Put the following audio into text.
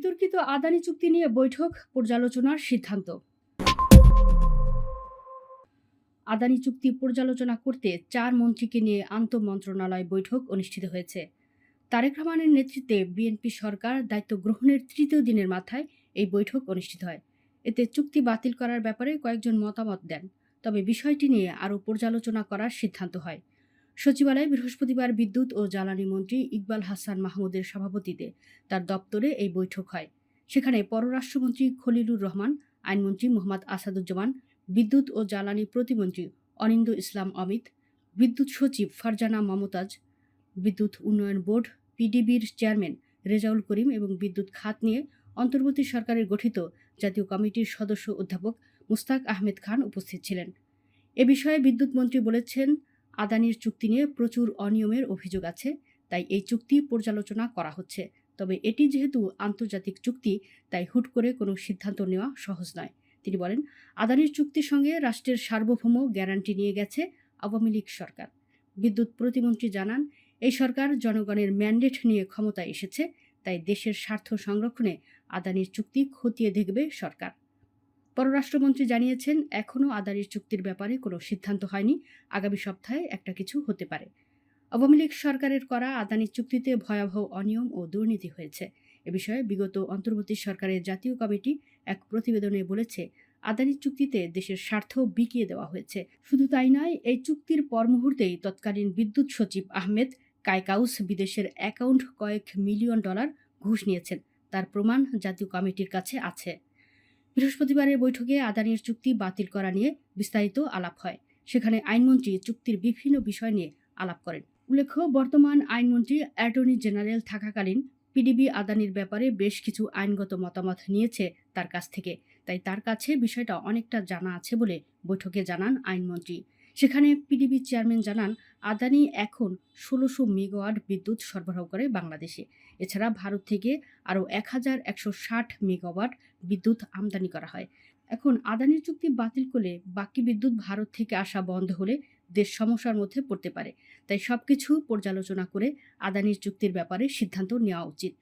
বিতর্কিত আদানি চুক্তি নিয়ে বৈঠক, পর্যালোচনার সিদ্ধান্ত। আদানি চুক্তি পর্যালোচনা করতে চার মন্ত্রীকে নিয়ে আন্তঃ মন্ত্রণালয় বৈঠক অনুষ্ঠিত হয়েছে। তারেক রহমানের নেতৃত্বে বিএনপি সরকার দায়িত্ব গ্রহণের তৃতীয় দিনের মাথায় এই বৈঠক অনুষ্ঠিত হয়। এতে চুক্তি বাতিল করার ব্যাপারে কয়েকজন মতামত দেন। তবে বিষয়টি নিয়ে আরও পর্যালোচনা করার সিদ্ধান্ত হয়। সচিবালয়ে বৃহস্পতিবার বিদ্যুৎ ও জ্বালানি মন্ত্রী ইকবাল হাসান মাহমুদের সভাপতিতে তার দপ্তরে এই বৈঠক হয়। সেখানে পররাষ্ট্রমন্ত্রী খলিলুর রহমান, আইনমন্ত্রী মোহাম্মদ আসাদুজ্জামান, বিদ্যুৎ ও জ্বালানি প্রতিমন্ত্রী অনিন্দ ইসলাম অমিত, বিদ্যুৎ সচিব ফারজানা মমতাজ, বিদ্যুৎ উন্নয়ন বোর্ড পিডিবির চেয়ারম্যান রেজাউল করিম এবং বিদ্যুৎ খাত নিয়ে অন্তর্বর্তী সরকারের গঠিত জাতীয় কমিটির সদস্য অধ্যাপক মুস্তাক আহমেদ খান উপস্থিত ছিলেন। এ বিষয়ে বিদ্যুৎ মন্ত্রী বলেছেন আদানির চুক্তি নিয়ে প্রচুর অনিয়মের অভিযোগ আছে, তাই এই চুক্তি পর্যালোচনা করা হচ্ছে। তবে এটি যেহেতু আন্তর্জাতিক চুক্তি, তাই হুট করে কোনো সিদ্ধান্ত নেওয়া সহজ নয়। তিনি বলেন, আদানির চুক্তির সঙ্গে রাষ্ট্রের সার্বভৌম গ্যারান্টি নিয়ে গেছে আওয়ামী লীগ সরকার। বিদ্যুৎ প্রতিমন্ত্রী জানান, এই সরকার জনগণের ম্যান্ডেট নিয়ে ক্ষমতায় এসেছে, তাই দেশের স্বার্থ সংরক্ষণে আদানির চুক্তি খতিয়ে দেখবে সরকার। পররাষ্ট্রমন্ত্রী জানিয়েছেন, এখনও আদানির চুক্তির ব্যাপারে কোনো সিদ্ধান্ত হয়নি। আগামী সপ্তাহে একটা কিছু হতে পারে। আওয়ামী লীগ সরকারের করা আদানির চুক্তিতে ভয়াবহ অনিয়ম ও দুর্নীতি হয়েছে। এ বিষয়ে বিগত অন্তর্বর্তী সরকারের জাতীয় কমিটি এক প্রতিবেদনে বলেছে আদানির চুক্তিতে দেশের স্বার্থ বিকিয়ে দেওয়া হয়েছে। শুধু তাই নয়, এই চুক্তির পর মুহূর্তেই তৎকালীন বিদ্যুৎ সচিব আহমেদ কায়কাউস বিদেশের অ্যাকাউন্ট কয়েক মিলিয়ন ডলার ঘুষ নিয়েছেন। তার প্রমাণ জাতীয় কমিটির কাছে আছে। বৃহস্পতিবারের বৈঠকে আদানির চুক্তি বাতিল করা নিয়ে বিস্তারিত আলাপ হয়। সেখানে আইনমন্ত্রী চুক্তির বিভিন্ন বিষয় নিয়ে আলাপ করেন। উল্লেখ্য, বর্তমান আইনমন্ত্রী অ্যাটর্নি জেনারেল থাকাকালীন পিডিবি আদানির ব্যাপারে বেশ কিছু আইনগত মতামত নিয়েছে তার কাছ থেকে। তাই তার কাছে বিষয়টা অনেকটা জানা আছে বলে বৈঠকে জানান আইনমন্ত্রী। সেখানে পিডিবি চেয়ারম্যান জানান, আদানি এখন ষোলোশো মেগাওয়াট বিদ্যুৎ সরবরাহ করে বাংলাদেশে। এছাড়া ভারত থেকে আরও এক হাজার একশো ষাট মেগাওয়াট বিদ্যুৎ আমদানি করা হয়। এখন আদানির চুক্তি বাতিল করলে বাকি বিদ্যুৎ ভারত থেকে আসা বন্ধ হলে দেশ সমস্যার মধ্যে পড়তে পারে। তাই সবকিছু পর্যালোচনা করে আদানির চুক্তির ব্যাপারে সিদ্ধান্ত নেওয়া উচিত।